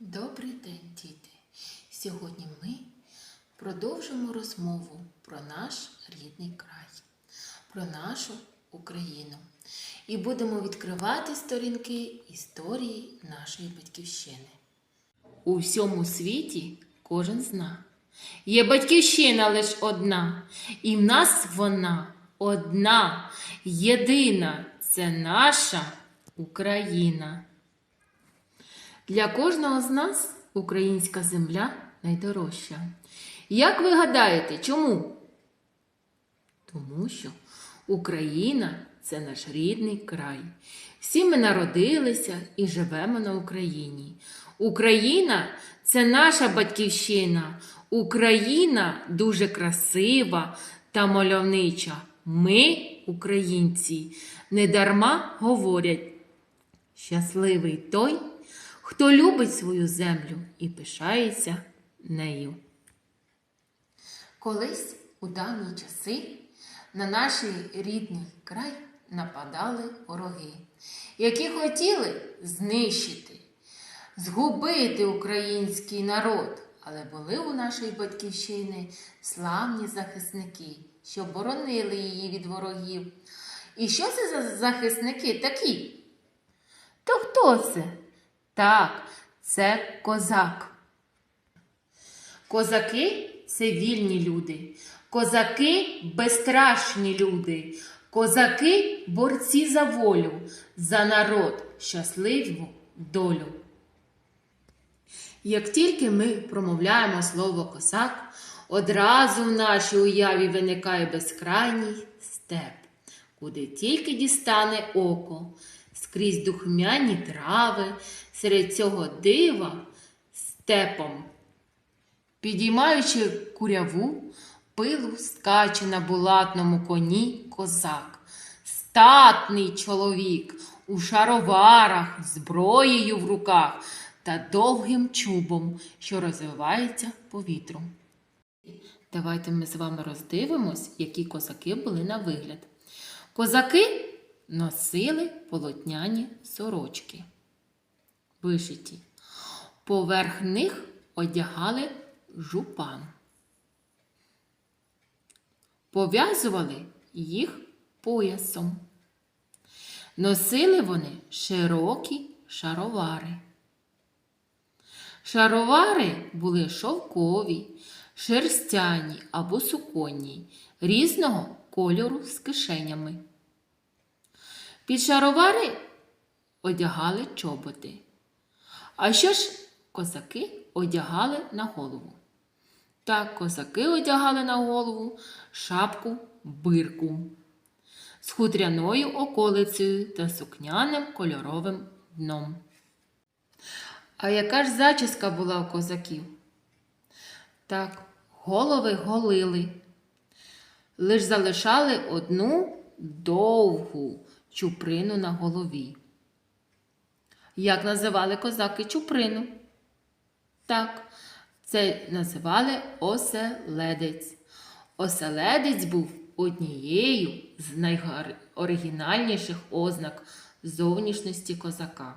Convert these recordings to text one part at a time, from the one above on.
Добрий день, діти! Сьогодні ми продовжимо розмову про наш рідний край, про нашу Україну. І будемо відкривати сторінки історії нашої батьківщини. У всьому світі кожен зна. Є батьківщина лиш одна, і в нас вона одна, єдина це наша Україна. Для кожного з нас українська земля найдорожча. Як ви гадаєте, чому? Тому що Україна це наш рідний край. Всі ми народилися і живемо на Україні. Україна це наша батьківщина. Україна дуже красива та мальовнича. Ми, українці, недарма говорять. Щасливий той, хто любить свою землю і пишається нею. Колись у давні часи на наш рідний край нападали вороги, які хотіли знищити, згубити український народ. Але були у нашої батьківщини славні захисники, що боронили її від ворогів. І що це за захисники такі? То хто це? Так, це козак. Козаки це вільні люди. Козаки безстрашні люди. Козаки борці за волю, за народ, щасливу долю. Як тільки ми промовляємо слово козак, одразу в нашій уяві виникає безкрайній степ, куди тільки дістане око, скрізь духмяні трави, серед цього дива степом. Підіймаючи куряву, пилу скаче на булатному коні козак. Статний чоловік у шароварах, зброєю в руках та довгим чубом, що розвивається повітром. Давайте ми з вами роздивимось, які козаки були на вигляд. Козаки носили полотняні сорочки, вишиті. Поверх них одягали жупан. Пов'язували їх поясом. Носили вони широкі шаровари. Шаровари були шовкові, шерстяні або суконні, різного кольору з кишенями. Під шаровари одягали чоботи. А що ж козаки одягали на голову? Так, козаки одягали на голову шапку бирку з хутряною околицею та сукняним кольоровим дном. А яка ж зачіска була у козаків? Так, голови голили, лиш залишали одну довгу чуприну на голові. Як називали козаки чуприну? Так, це називали оселедець. Оселедець був однією з найоригінальніших ознак зовнішності козака.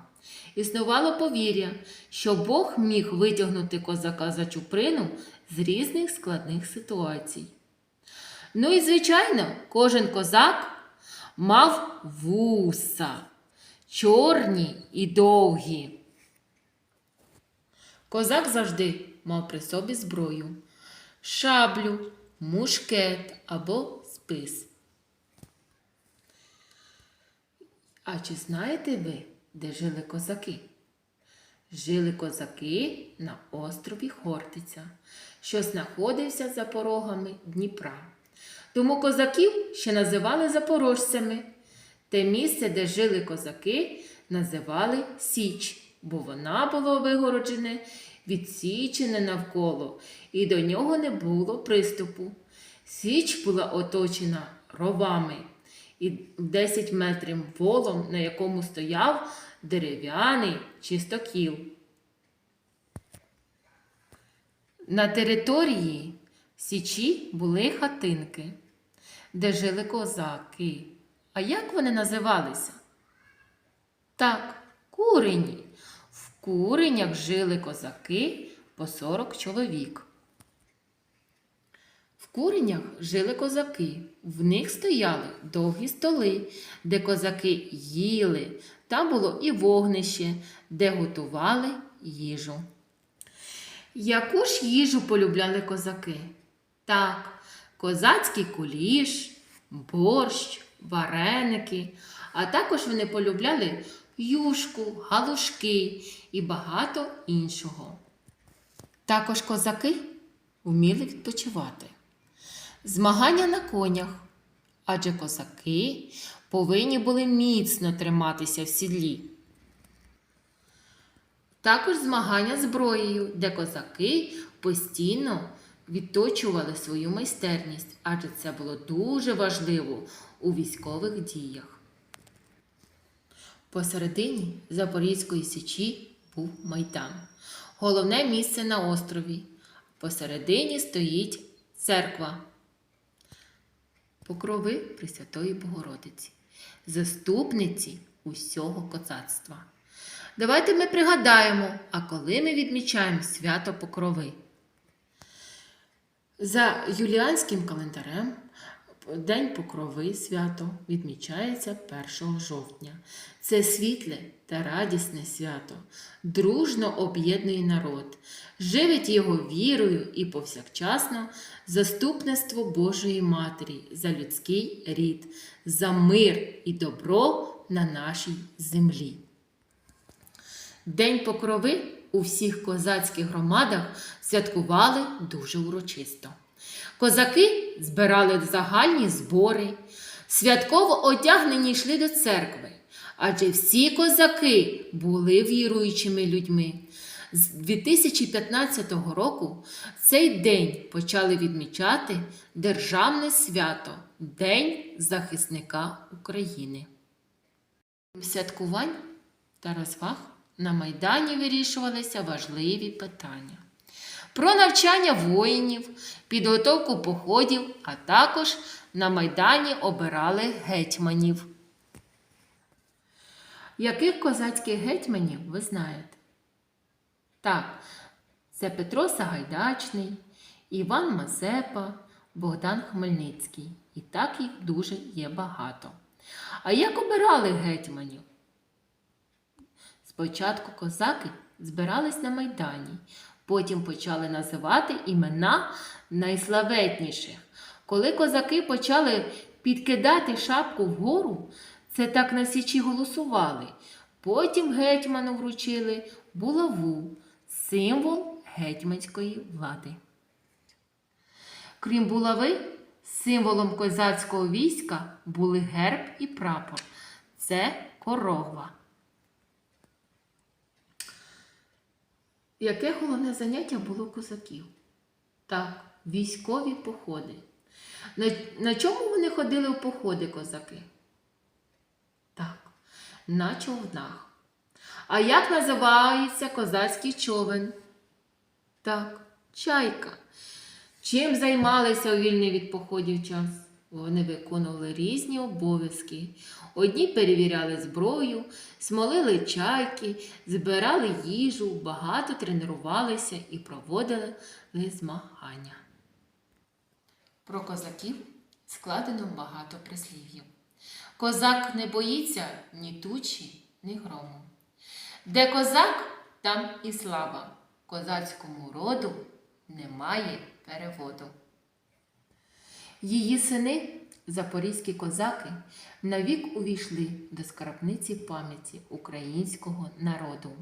Існувало повір'я, що Бог міг витягнути козака за чуприну з різних складних ситуацій. Ну і, звичайно, кожен козак мав вуса, чорні і довгі. Козак завжди мав при собі зброю, шаблю, мушкет або спис. А чи знаєте ви, де жили козаки? Жили козаки на острові Хортиця, що знаходився за порогами Дніпра. Тому козаків ще називали запорожцями. Те місце, де жили козаки, називали Січ, бо вона була вигороджене, відсічене навколо, і до нього не було приступу. Січ була оточена ровами і 10 метрів волом, на якому стояв дерев'яний чистокіл. На території Січі були хатинки, де жили козаки. А як вони називалися? Так, курені. В куренях жили козаки по 40 чоловік. В куренях жили козаки, в них стояли довгі столи, де козаки їли. Там було і вогнище, де готували їжу. Яку ж їжу полюбляли козаки? Так, козацький куліш, борщ, вареники, а також вони полюбляли юшку, галушки і багато іншого. Також козаки вміли відпочивати. Змагання на конях, адже козаки повинні були міцно триматися в сідлі. Також змагання зброєю, де козаки постійно відточували свою майстерність, адже це було дуже важливо у військових діях. Посередині Запорізької січі був майдан, головне місце на острові. Посередині стоїть церква Покрови Пресвятої Богородиці, заступниці усього козацтва. Давайте ми пригадаємо, а коли ми відмічаємо свято Покрови. За юліанським календарем День Покрови свято відмічається 1 жовтня. Це світле та радісне свято, дружно об'єднує народ, живить його вірою і повсякчасно заступництво Божої Матері за людський рід, за мир і добро на нашій землі. День Покрови у всіх козацьких громадах святкували дуже урочисто. Козаки збирали загальні збори, святково одягнені йшли до церкви, адже всі козаки були віруючими людьми. З 2015 року цей день почали відмічати Державне свято День захисника України. Святкувань та розваг на Майдані вирішувалися важливі питання. Про навчання воїнів, підготовку походів, а також на Майдані обирали гетьманів. Яких козацьких гетьманів ви знаєте? Так, це Петро Сагайдачний, Іван Мазепа, Богдан Хмельницький. І так їх дуже є багато. А як обирали гетьманів? Спочатку козаки збирались на Майдані, потім почали називати імена найславетніших. Коли козаки почали підкидати шапку вгору, це так на січі голосували. Потім гетьману вручили булаву, символ гетьманської влади. Крім булави, символом козацького війська були герб і прапор. Це корогва. Яке головне заняття було козаків? Так, військові походи. На, на чому вони ходили в походи козаки? Так, на човнах. А як називається козацький човен? Так, чайка. Чим займалися у вільний від походів час? Вони виконували різні обов'язки. Одні перевіряли зброю, смолили чайки, збирали їжу, багато тренувалися і проводили змагання. Про козаків складено багато прислів'їв. Козак не боїться ні тучі, ні грому. Де козак, там і слава. Козацькому роду немає переводу. Її сини, запорізькі козаки, навік увійшли до скарбниці пам'яті українського народу.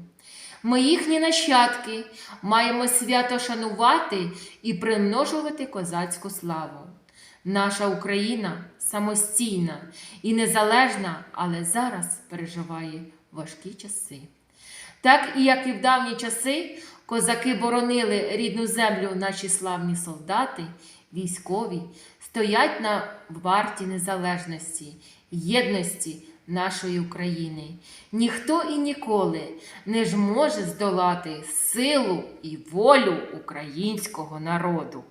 Ми їхні нащадки маємо свято шанувати і примножувати козацьку славу. Наша Україна самостійна і незалежна, але зараз переживає важкі часи. Так і як і в давні часи, козаки боронили рідну землю наші славні солдати, військові, стоять на варті незалежності, єдності нашої України. Ніхто і ніколи не зможе здолати силу і волю українського народу.